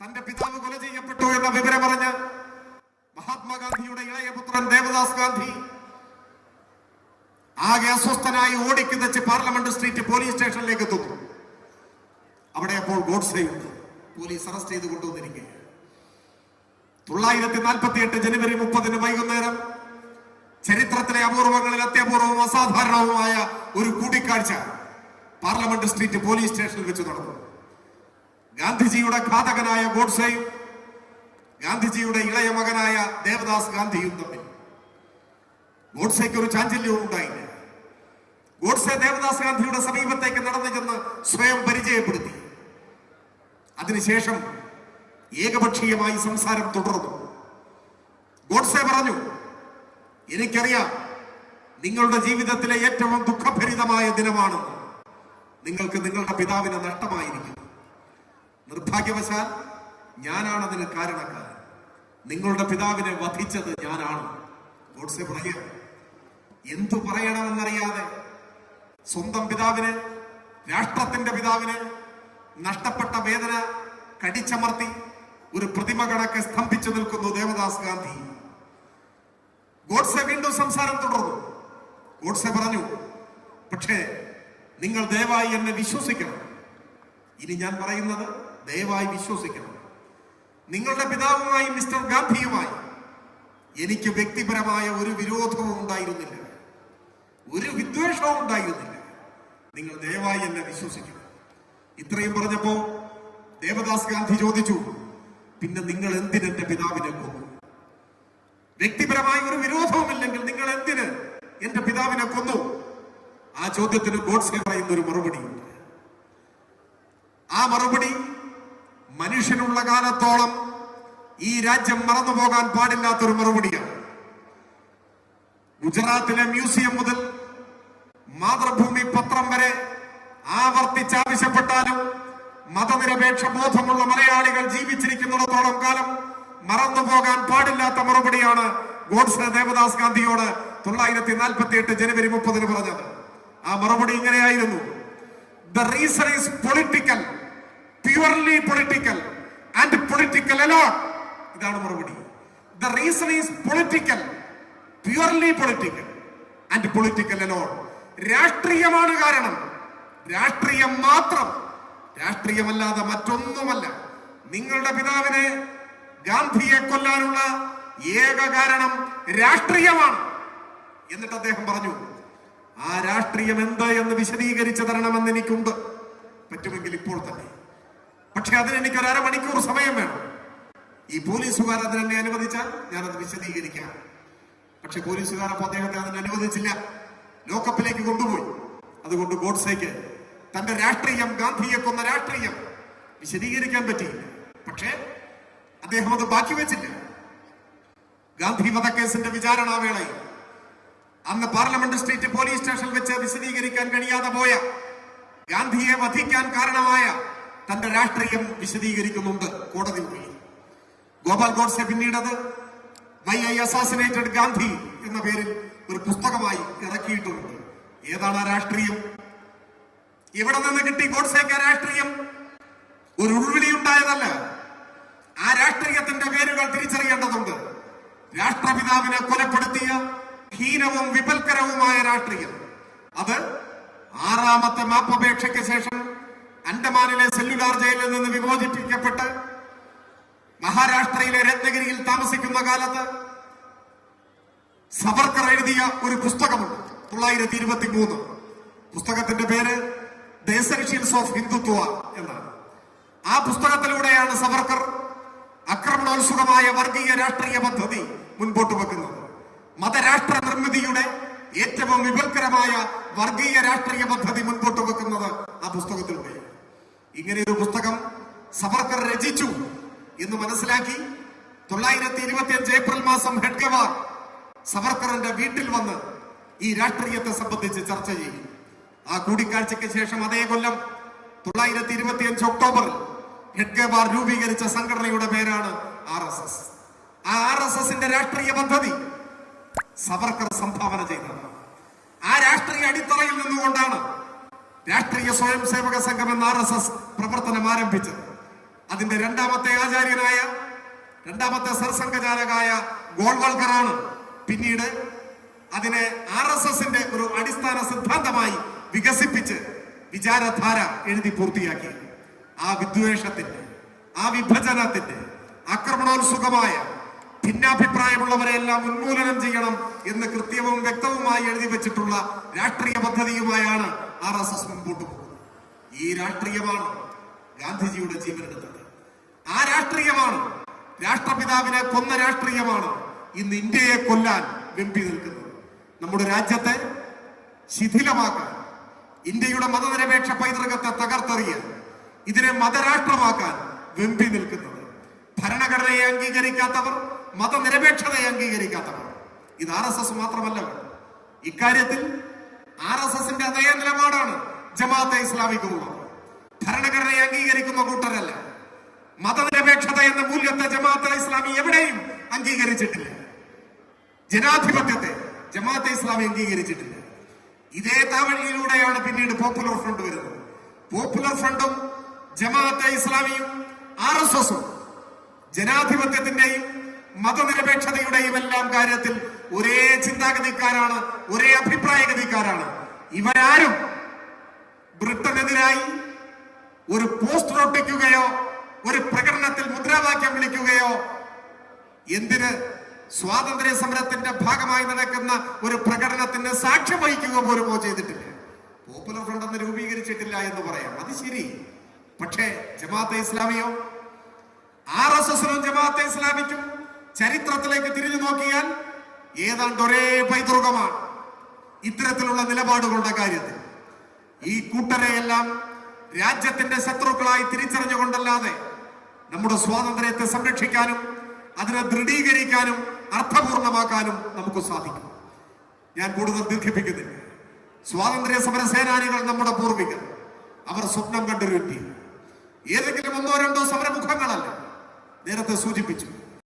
തന്റെ പിതാവ് കൊല ചെയ്യപ്പെട്ടു എന്ന വിവരം പറഞ്ഞ് മഹാത്മാഗാന്ധിയുടെ ഇളയ പുത്രൻ ദേവദാസ് ഗാന്ധി ആകെ അസ്വസ്ഥനായി ഓടിക്കുതച്ച് പാർലമെന്റ് സ്ട്രീറ്റ് പോലീസ് സ്റ്റേഷനിലേക്ക് എത്തുന്നു. അവിടെ അപ്പോൾ ഗോഡ്സെയുണ്ട് പോലീസ് അറസ്റ്റ് ചെയ്ത് കൊണ്ടുവന്നിരിക്കുകയാണ്. തൊള്ളായിരത്തി നാൽപ്പത്തി എട്ട് ജനുവരി മുപ്പതിന് വൈകുന്നേരം ചരിത്രത്തിലെ അപൂർവങ്ങളിൽ അത്യപൂർവവും അസാധാരണവുമായ ഒരു കൂടിക്കാഴ്ച പാർലമെന്റ് സ്ട്രീറ്റ് പോലീസ് സ്റ്റേഷനിൽ വെച്ച് നടന്നു. ഗാന്ധിജിയുടെ ഘാതകനായ ഗോഡ്സെയും ഗാന്ധിജിയുടെ ഇളയ മകനായ ദേവദാസ് ഗാന്ധിയും തമ്മിൽ. ഗോഡ്സെക്ക് ഒരു ചാഞ്ചല്യവും ഉണ്ടായില്ല. ഗോഡ്സെ ദേവദാസ് ഗാന്ധിയുടെ സമീപത്തേക്ക് നടന്നു ചെന്ന് സ്വയം പരിചയപ്പെടുത്തി. അതിനുശേഷം ഏകപക്ഷീയമായി സംസാരം തുടർന്നു. ഗോഡ്സെ പറഞ്ഞു എനിക്കറിയാം നിങ്ങളുടെ ജീവിതത്തിലെ ഏറ്റവും ദുഃഖഭരിതമായ ദിനമാണ് നിങ്ങൾക്ക് നിങ്ങളുടെ പിതാവിനെ നഷ്ടമായിരിക്കും. നിർഭാഗ്യവശാൽ ഞാനാണ് അതിന് കാരണക്കാരൻ. നിങ്ങളുടെ പിതാവിനെ വധിച്ചത് ഞാനാണ്. ഗോഡ്സെ പറയുക എന്തു പറയണമെന്നറിയാതെ സ്വന്തം പിതാവിന് രാഷ്ട്രത്തിന്റെ പിതാവിന് നഷ്ടപ്പെട്ട വേദന കടിച്ചമർത്തി ഒരു പ്രതിമ കണക്ക് സ്തംഭിച്ചു നിൽക്കുന്നു ദേവദാസ് ഗാന്ധി. ഗോഡ്സെ വീണ്ടും സംസാരം തുടർന്നു. ഗോഡ്സെ പറഞ്ഞു പക്ഷേ നിങ്ങൾ ദയവായി എന്നെ വിശ്വസിക്കണം. ഇനി ഞാൻ പറയുന്നത് ദയവായി വിശ്വസിക്കണം. നിങ്ങളുടെ പിതാവുമായി മിസ്റ്റർ ഗാന്ധിയുമായി എനിക്ക് വ്യക്തിപരമായ ഒരു വിരോധവും ഉണ്ടായിരുന്നില്ല. ഒരു വിദ്വേഷവും ഉണ്ടായിരുന്നില്ല. നിങ്ങൾ ദയവായി എന്നെ വിശ്വസിക്കണം. ഇത്രയും പറഞ്ഞപ്പോ ദേവദാസ് ഗാന്ധി ചോദിച്ചു പിന്നെ നിങ്ങൾ എന്തിനെന്റെ പിതാവിനെ കൊന്നു? വ്യക്തിപരമായ ഒരു വിരോധവുമില്ലെങ്കിൽ നിങ്ങൾ എന്തിന് എന്റെ പിതാവിനെ കൊന്നു? ആ ചോദ്യത്തിന് ഗോഡ്സെ പറയുന്ന ഒരു മറുപടിയുണ്ട്. ആ മറുപടി മനുഷ്യനുള്ള കാലത്തോളം ഈ രാജ്യം മറന്നു പോകാൻ പാടില്ലാത്തൊരു മറുപടിയാണ്. ഗുജറാത്തിലെ മ്യൂസിയം മുതൽ മാതൃഭൂമി പത്രം വരെ ആവർത്തിച്ചാവശ്യപ്പെട്ടാലും മതനിരപേക്ഷ ബോധമുള്ള മലയാളികൾ ജീവിച്ചിരിക്കുന്നിടത്തോളം കാലം മറന്നു പോകാൻ പാടില്ലാത്ത മറുപടിയാണ് ഗോഡ്സെ ദേവദാസ് ഗാന്ധിയോട് തൊള്ളായിരത്തി നാൽപ്പത്തി എട്ട് ജനുവരി മുപ്പതിന് പറഞ്ഞത്. ആ മറുപടി ഇങ്ങനെയായിരുന്നു. The reason is political purely political and political alone ഇതാണ് മറുപടി. The reason is political purely political and political alone രാഷ്ട്രീയമാണ് കാരണം. രാഷ്ട്രീയം മാത്രം. രാഷ്ട്രീയമല്ലാതെ മറ്റൊന്നുമല്ല. നിങ്ങളുടെ പിതാവിനെ ഗാന്ധിയെ കൊല്ലാനുള്ള ഏക കാരണം രാഷ്ട്രീയമാണ്. എന്നിട്ട് അദ്ദേഹം പറഞ്ഞു ആ രാഷ്ട്രീയം എന്ത് എന്ന് വിശദീകരിച്ചു തരണമെന്ന് എനിക്കുണ്ട്. പറ്റുമെങ്കിൽ ഇപ്പോൾ തന്നെ. പക്ഷെ അതിന് എനിക്ക് ഒരു അരമണിക്കൂർ സമയം വേണം. ഈ പോലീസുകാർ അതിനെന്നെ അനുവദിച്ചാൽ ഞാനത് വിശദീകരിക്കാം. പക്ഷെ പോലീസുകാർ അപ്പൊ അദ്ദേഹത്തെ അതിന് അനുവദിച്ചില്ല. ലോക്കപ്പിലേക്ക് കൊണ്ടുപോയി. അതുകൊണ്ട് ഗോഡ്സേക്ക് തന്റെ രാഷ്ട്രീയം ഗാന്ധിയെ കൊന്ന രാഷ്ട്രീയം വിശദീകരിക്കാൻ പറ്റിയില്ല. പക്ഷേ അദ്ദേഹം അത് ബാക്കി വെച്ചില്ല. ഗാന്ധി വധക്കേസിന്റെ വിചാരണ വേളയിൽ അന്ന് പാർലമെന്റ് സ്ട്രീറ്റ് പോലീസ് സ്റ്റേഷനിൽ വെച്ച് വിശദീകരിക്കാൻ കഴിയാതെ പോയ ഗാന്ധിയെ വധിക്കാൻ കാരണമായ തന്റെ രാഷ്ട്രീയം വിശദീകരിക്കുന്നുണ്ട് കോടതി പോയി ഗോപാൽ ഗോഡ്സെ അത് വൈ ഐ അസാസിനേറ്റഡ് ഗാന്ധി എന്ന പേരിൽ ഒരു പുസ്തകമായി ഇറക്കിയിട്ടുണ്ട്. ഏതാണ് ആ രാഷ്ട്രീയം? ഇവിടെ നിന്ന് കിട്ടി ഗോഡ്സേക്ക് രാഷ്ട്രീയം. ഒരു ഉൾവിളി ഉണ്ടായതല്ല. ആ രാഷ്ട്രീയത്തിന്റെ പേരുകൾ തിരിച്ചറിയേണ്ടതുണ്ട്. രാഷ്ട്രപിതാവിനെ കൊലപ്പെടുത്തിയ ഹീനവും വിപൽക്കരവുമായ രാഷ്ട്രീയം. അത് ആറാമത്തെ മാപ്പപേക്ഷയ്ക്ക് ശേഷം അണ്ടമാനിലെ സെല്ലുലാർ ജയിലിൽ നിന്ന് വിമോചിപ്പിക്കപ്പെട്ട് മഹാരാഷ്ട്രയിലെ രത്നഗിരിയിൽ താമസിക്കുന്ന കാലത്ത് സവർക്കർ എഴുതിയ ഒരു പുസ്തകമുണ്ട്. തൊള്ളായിരത്തി ഇരുപത്തി മൂന്ന് പുസ്തകത്തിന്റെ പേര് ദ ഓഫ് ഹിന്ദുത്വ എന്നാണ്. ആ പുസ്തകത്തിലൂടെയാണ് സവർക്കർ ആക്രമണോത്സുകമായ വർഗീയ രാഷ്ട്രീയ പദ്ധതി മുൻപോട്ട് വെക്കുന്നത്. മതരാഷ്ട്ര നിർമ്മിതിയുടെ ഏറ്റവും വിപൽക്കരമായ വർഗീയ രാഷ്ട്രീയ പദ്ധതി മുൻപോട്ട് വെക്കുന്നത് ആ പുസ്തകത്തിലൂടെ ഇങ്ങനെ ഒരു പുസ്തകം സവർക്കർ രചിച്ചു എന്ന് മനസ്സിലാക്കി തൊള്ളായിരത്തി ഇരുപത്തി അഞ്ച് ഏപ്രിൽ മാസം ഹെഡ്ഗവാർ സവർക്കറിന്റെ വീട്ടിൽ വന്ന് ഈ രാഷ്ട്രീയത്തെ സംബന്ധിച്ച് ചർച്ച ചെയ്യും. ആ കൂടിക്കാഴ്ചയ്ക്ക് ശേഷം അതേ കൊല്ലം തൊള്ളായിരത്തി ഇരുപത്തി അഞ്ച് ഒക്ടോബറിൽ ഹെഡ്ഗവാർ രൂപീകരിച്ച സംഘടനയുടെ പേരാണ് ആർ എസ് എസ്. ആ ആർ എസ് എസിന്റെ രാഷ്ട്രീയ പദ്ധതി സവർക്കർ സംഭാവന ചെയ്തത് ആ രാഷ്ട്രീയ അടിത്തറയിൽ നിന്നുകൊണ്ടാണ് രാഷ്ട്രീയ സ്വയം സേവക സംഘം എന്ന ആർ എസ് എസ് പ്രവർത്തനം ആരംഭിച്ചത്. അതിന്റെ രണ്ടാമത്തെ ആചാര്യനായ രണ്ടാമത്തെ സർസംഘചാലകായ ഗോൾവൽക്കറാണ്. പിന്നീട് അതിനെ ആർ എസ് എസിന്റെ ഒരു അടിസ്ഥാന സിദ്ധാന്തമായി വികസിപ്പിച്ച് വിചാരധാര എഴുതി പൂർത്തിയാക്കി. ആ വിദ്വേഷത്തിന്റെ ആ വിഭജനത്തിന്റെ ആക്രമണോത്സുകമായ ഭിന്നാഭിപ്രായമുള്ളവരെ എല്ലാം ഉന്മൂലനം ചെയ്യണം എന്ന് കൃത്യവും വ്യക്തവുമായി എഴുതി വെച്ചിട്ടുള്ള രാഷ്ട്രീയ പദ്ധതിയുമായാണ് ആർ എസ് എസ് മുമ്പോട്ട് പോകുന്നത് ഈ രാഷ്ട്രീയമാണ് ഗാന്ധിജിയുടെ ജീവനെടുത്തത്. ആ രാഷ്ട്രീയമാണ് രാഷ്ട്രപിതാവിനെ കൊന്ന രാഷ്ട്രീയമാണ് ഇന്ന് ഇന്ത്യയെ കൊല്ലാൻ വെമ്പി നിൽക്കുന്നത്. നമ്മുടെ രാജ്യത്തെ ശിഥിലമാക്കാൻ ഇന്ത്യയുടെ മതനിരപേക്ഷ പൈതൃകത്തെ തകർത്തെറിയാൻ ഇതിനെ മതരാഷ്ട്രമാക്കാൻ വെമ്പി നിൽക്കുന്നത്. ഭരണഘടനയെ അംഗീകരിക്കാത്തവർ മതനിരപേക്ഷതയെ അംഗീകരിക്കാത്തവർ. ഇത് ആർ എസ് എസ് മാത്രമല്ല. ഇക്കാര്യത്തിൽ ആർ എസ് എസിന്റെ അതേ നിലപാടാണ് ജമാഅത്തെ ഇസ്ലാമിക്കുമുള്ളത് ഭരണഘടനയെ അംഗീകരിക്കുന്ന കൂട്ടരല്ല. മതനിരപേക്ഷത എന്ന മൂല്യത്തെ ജമാഅത്തെ ഇസ്ലാമി എവിടെയും അംഗീകരിച്ചിട്ടില്ല. ജനാധിപത്യത്തെ ജമാഅത്തെ ഇസ്ലാമി അംഗീകരിച്ചിട്ടില്ല. ഇതേ താവഴിയിലൂടെയാണ് പിന്നീട് പോപ്പുലർ ഫ്രണ്ട് വരുന്നത്. പോപ്പുലർ ഫ്രണ്ടും ജമാഅത്തെ ഇസ്ലാമിയും ആർ എസ് എസും ജനാധിപത്യത്തിന്റെയും മതനിരപേക്ഷതയുടെയും എല്ലാം കാര്യത്തിൽ ഒരേ ചിന്താഗതിക്കാരാണ് ഒരേ അഭിപ്രായഗതിക്കാരാണ്. ഇവരാരും ബ്രിട്ടനെതിരായി ഒരു പോസ്റ്റർ ഒട്ടിക്കുകയോ ഒരു പ്രകടനത്തിൽ മുദ്രാവാക്യം വിളിക്കുകയോ എന്തിന് സ്വാതന്ത്ര്യ സമരത്തിന്റെ ഭാഗമായി നടക്കുന്ന ഒരു പ്രകടനത്തിന് സാക്ഷ്യം വഹിക്കുക പോലുമോ ചെയ്തിട്ടില്ല. പോപ്പുലർ ഫ്രണ്ട് എന്ന് രൂപീകരിച്ചിട്ടില്ല എന്ന് പറയാം. അത് ശരി. പക്ഷേ ജമാഅത്തെ ഇസ്ലാമിയോ ആർ എസ് എസിനും ജമാഅത്തെ ഇസ്ലാമിക്കും ചരിത്രത്തിലേക്ക് തിരിഞ്ഞു നോക്കിയാൽ ഏതാണ്ട് ഒരേ പൈതൃകമാണ് ഇത്തരത്തിലുള്ള നിലപാടുകളുടെ കാര്യത്തിൽ. ഈ കൂട്ടരെയെല്ലാം രാജ്യത്തിന്റെ ശത്രുക്കളായി തിരിച്ചറിഞ്ഞുകൊണ്ടല്ലാതെ നമ്മുടെ സ്വാതന്ത്ര്യത്തെ സംരക്ഷിക്കാനും അതിനെ ദൃഢീകരിക്കാനും അർത്ഥപൂർണമാക്കാനും നമുക്ക് സാധിക്കും. ഞാൻ കൂടുതൽ ദീർഘിപ്പിക്കുന്നില്ല. സ്വാതന്ത്ര്യ സമര സേനാനികൾ നമ്മുടെ പൂർവികർ. അവർ സ്വപ്നം കണ്ടുരുറ്റി ഏതെങ്കിലും ഒന്നോ രണ്ടോ സമരമുഖങ്ങളല്ല നേരത്തെ സൂചിപ്പിച്ചു.